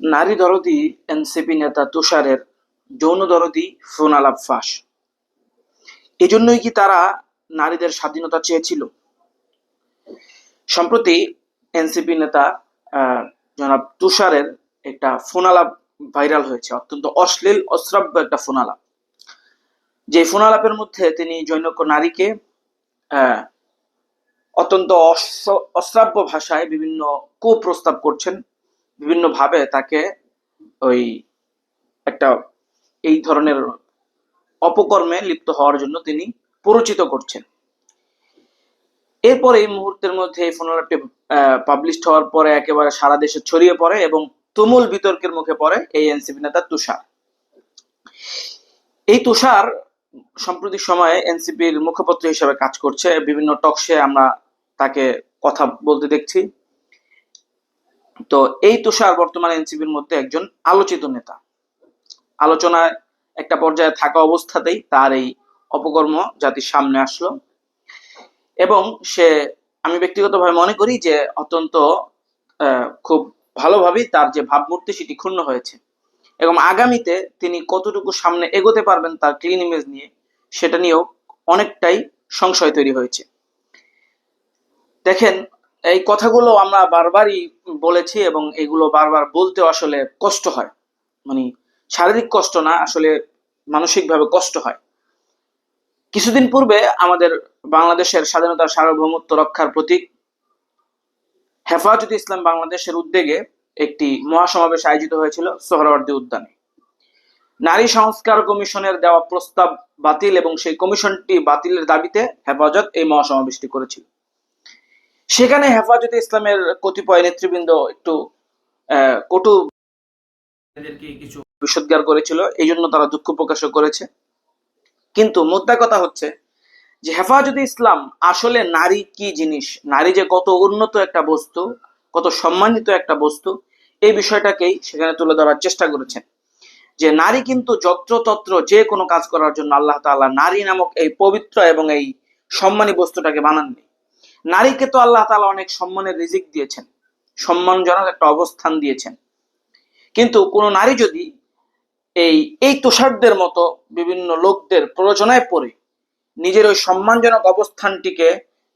নারী দরদি এনসিপি নেতা তুষারের যৌন দরদি ফোন ফাঁস এজন্যই কি তারা নারীদের স্বাধীনতা চেয়েছিল? সম্প্রতি এনসিপি নেতা জনাব তুষারের একটা ফোন আলাপ ভাইরাল হয়েছে, অত্যন্ত অশ্লীল, অশ্রাব্য একটা ফোন আলাপ যে ফোন আলাপের মধ্যে তিনি জৈনক্য নারীকে অত্যন্ত অশ্র- অশ্রাব্য ভাষায় বিভিন্ন কুপ্রস্তাব করছেন। বিভিন্ন ভাবে তাকে ওই একটা এই ধরনের অপকর্মে লিপ্ত হওয়ার জন্য তিনি প্ররোচিত করছেন। এরপরে এই মুহূর্তের মধ্যে এই ফোনালাপটি পাবলিশ হওয়ার পরে একেবারে সারা দেশে ছড়িয়ে পড়ে এবং তুমুল বিতর্কের মুখে পড়ে এই এনসিপি নেতা তুষার। এই তুষার সাম্প্রতিক সময়ে এনসিপির মুখপত্র হিসেবে কাজ করছে। বিভিন্ন টকশে আমরা তাকে কথা বলতে দেখছি। তো এই তুষার বর্তমানে এনসিপির মধ্যে একজন আলোচিত নেতা। আলোচনায় একটা পর্যায়ে থাকা অবস্থাতেই তার এই অপকর্ম জাতির সামনে আসলো এবং সে, আমি ব্যক্তিগতভাবে মনে করি যে অত্যন্ত খুব ভালোভাবেই তার যে ভাবমূর্তি সেটি ক্ষুণ্ণ হয়েছে এবং আগামীতে তিনি কতটুকু সামনে এগোতে পারবেন তার ক্লিন ইমেজ নিয়ে সেটা নিয়েও অনেকটাই সংশয় তৈরি হয়েছে। দেখেন এই কথাগুলো আমরা বারবারই বলেছি এবং এগুলো বারবার বলতে আসলে কষ্ট হয়। মানে শারীরিক কষ্ট না, আসলে মানসিকভাবে কষ্ট হয়। কিছুদিন পূর্বে আমাদের বাংলাদেশের স্বাধীনতার সার্বভৌমত্ব রক্ষার প্রতীক হেফাজত ইসলাম বাংলাদেশের উদ্যোগে একটি মহাসমাবেশ আয়োজিত হয়েছিল সোহরাওয়ার্দী উদ্যানে। নারী সংস্কার কমিশনের দেওয়া প্রস্তাব বাতিল এবং সেই কমিশনটি বাতিলের দাবিতে হেফাজত এই মহাসমাবেশটি করেছিল। সেখানে হেফাজতে ইসলামের কতিপয় নেতৃবৃন্দ একটু কটু কিছু বিষোদ্গার করেছিল এই জন্য তারা দুঃখ প্রকাশও করেছে। কিন্তু মোদ্দা কথা হচ্ছে যে হেফাজতে ইসলাম আসলে নারী কি জিনিস? নারী যে কত উন্নত একটা বস্তু, কত সম্মানিত একটা বস্তু, এই বিষয়টাকেই সেখানে তুলে ধরার চেষ্টা করেছেন। যে নারী কিন্তু যত্রতত্র যে কোনো কাজ করার জন্য আল্লাহ তাআলা নারী নামক এই পবিত্র এবং এই সম্মানী বস্তুটাকে বানাননি। নারীকে তো আল্লাহ তাআলা অনেক সম্মানের রিজিক দিয়েছেন, সম্মানজনক একটা অবস্থান দিয়েছেন। কিন্তু কোনো নারী যদি এই এই তুষারদের মতো বিভিন্ন লোকদের প্ররোচনায় পড়ে, নিজের ওই সম্মানজনক অবস্থানটিকে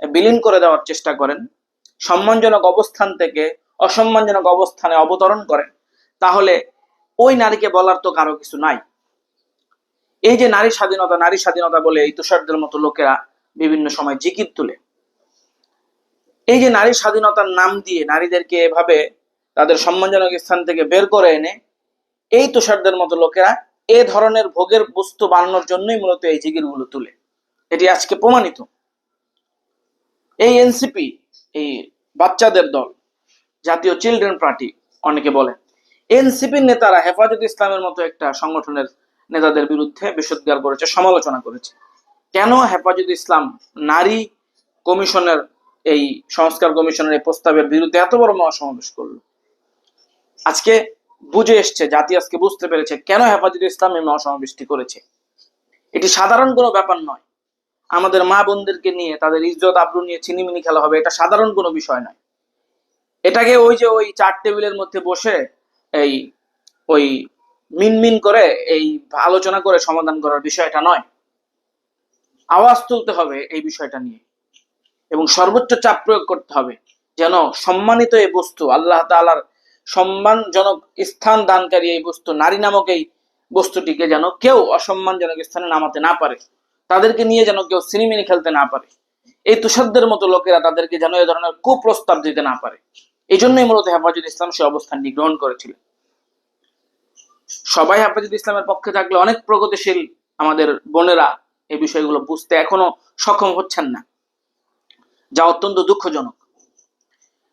বিলীন করে দেওয়ার চেষ্টা করেন, সম্মানজনক অবস্থান থেকে অসম্মানজনক অবস্থানে অবতরণ করেন, তাহলে ওই নারীকে বলার তো কারও কিছু নাই। এই যে নারী স্বাধীনতা নারী স্বাধীনতা বলে এই তুষারদের মতো লোকেরা বিভিন্ন সময় জিকির তুলে। এই যে নারী স্বাধীনতার নাম দিয়ে নারীদেরকে এভাবে তাদের সম্মানজনক স্থান থেকে বের করে এনে, এই তুষারদের মতো লোকেরা এ ধরনের ভোগের বস্তু বানানোর জন্যই মূলত এই জিগিরগুলো তুলে। এটি আজকে প্রমাণিত। এই এনসিপি এই বাচ্চাদের দল, জাতীয় চিলড্রেন পার্টি অনেকে বলে এনসিপির নেতারা হেফাজত ইসলামের মতো একটা সংগঠনের নেতাদের বিরুদ্ধে বিষোদ্গার করেছে, সমালোচনা করেছে। কেন হেফাজত ইসলাম নারী কমিশনের এই সংস্কার কমিশনের এই প্রস্তাবের বিরুদ্ধে এত বড় মহাসমাবেশ করল। আজকে বুঝে এসছে, জাতি আজকে বুঝতে পেরেছে কেন হেফাজত ইসলাম এই মহাসমাবেশটি করেছে। এটি সাধারণ কোনো ব্যাপার নয়। আমাদের মা বোনদেরকে নিয়ে, তাদের ইজ্জত আব্রু নিয়ে ছিনিমিনি খেলা হবে, এটা সাধারণ কোনো বিষয় নয়। এটাকে ওই যে ওই চার টেবিলের মধ্যে বসে এই ওই মিনমিন করে এই আলোচনা করে সমাধান করার বিষয়টা নয়। আওয়াজ তুলতে হবে এই বিষয়টা নিয়ে। এবং সর্বোচ্চ চাপ প্রয়োগ করতে হবে। যেন সম্মানিত এই বস্তু, আল্লাহ তাআলার সম্মানজনক স্থান দানকারী এই বস্তু, নারী নামক এই বস্তুটিকে যেন কেউ অসম্মানজনক স্থানে নামাতে না পারে। তাদেরকে নিয়ে যেন কেউ সিনেমিনি খেলতে না পারে। এই তুষারদের মতো লোকেরা তাদেরকে যেন এ ধরনের কুপ্রস্তাব দিতে না পারে। এই জন্যই মূলত হেফাজত ইসলাম সে অবস্থানটি গ্রহণ করেছিল। সবাই হেফাজত ইসলামের পক্ষে থাকলে অনেক প্রগতিশীল আমাদের বোনেরা এই বিষয়গুলো বুঝতে এখনও সক্ষম হচ্ছেন না। যা অত্যন্ত দুঃখজনক।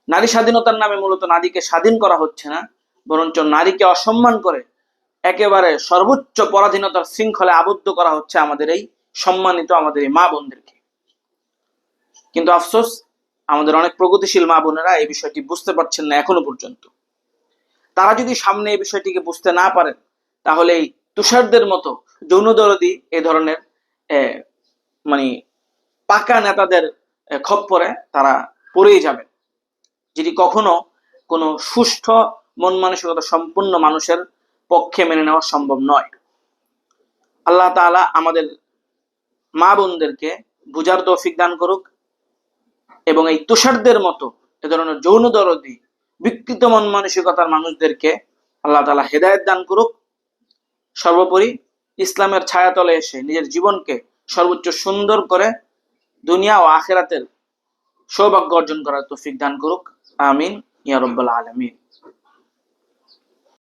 নারী স্বাধীনতার নামে মূলত নারীকে স্বাধীন করা হচ্ছে না, বরঞ্চ নারীকে অসম্মান করে একেবারে সর্বোচ্চ পরাধীনতার শৃঙ্খলে আবদ্ধ করা হচ্ছে আমাদের এই সম্মানিত আমাদের এই মা বোনদেরকে। কিন্তু আফসোস, আমাদের অনেক প্রগতিশীল মা বোনেরা এই বিষয়টি বুঝতে পারছেন না এখনও পর্যন্ত। তারা যদি সামনে এই বিষয়টিকে বুঝতে না পারেন, তাহলে এই তুষারদের মতো যৌনদরদি এ ধরনের মানে পাকা নেতাদের খপ্পরে তারা পড়েই যাবেন যেটি কখনো কোনো সুষ্ঠু মন মানসিকতা সম্পূর্ণ মানুষের পক্ষে মেনে নেওয়া সম্ভব নয়। আল্লাহ তাআলা আমাদের মা বোনদেরকে বুঝার তৌফিক দান করুক এবং এই তুষারদের মতো এ ধরনের যৌন দরদি, বিকৃত মন মানসিকতার মানুষদেরকে আল্লাহ তাআলা হেদায়েত দান করুক। সর্বোপরি ইসলামের ছায়াতলে এসে নিজের জীবনকে সর্বোচ্চ সুন্দর করে দুনিয়া ও আখেরাতের সৌভাগ্য অর্জন করার তৌফিক দান করুক। আমিন। ইয়ারব্বাল আলমিন।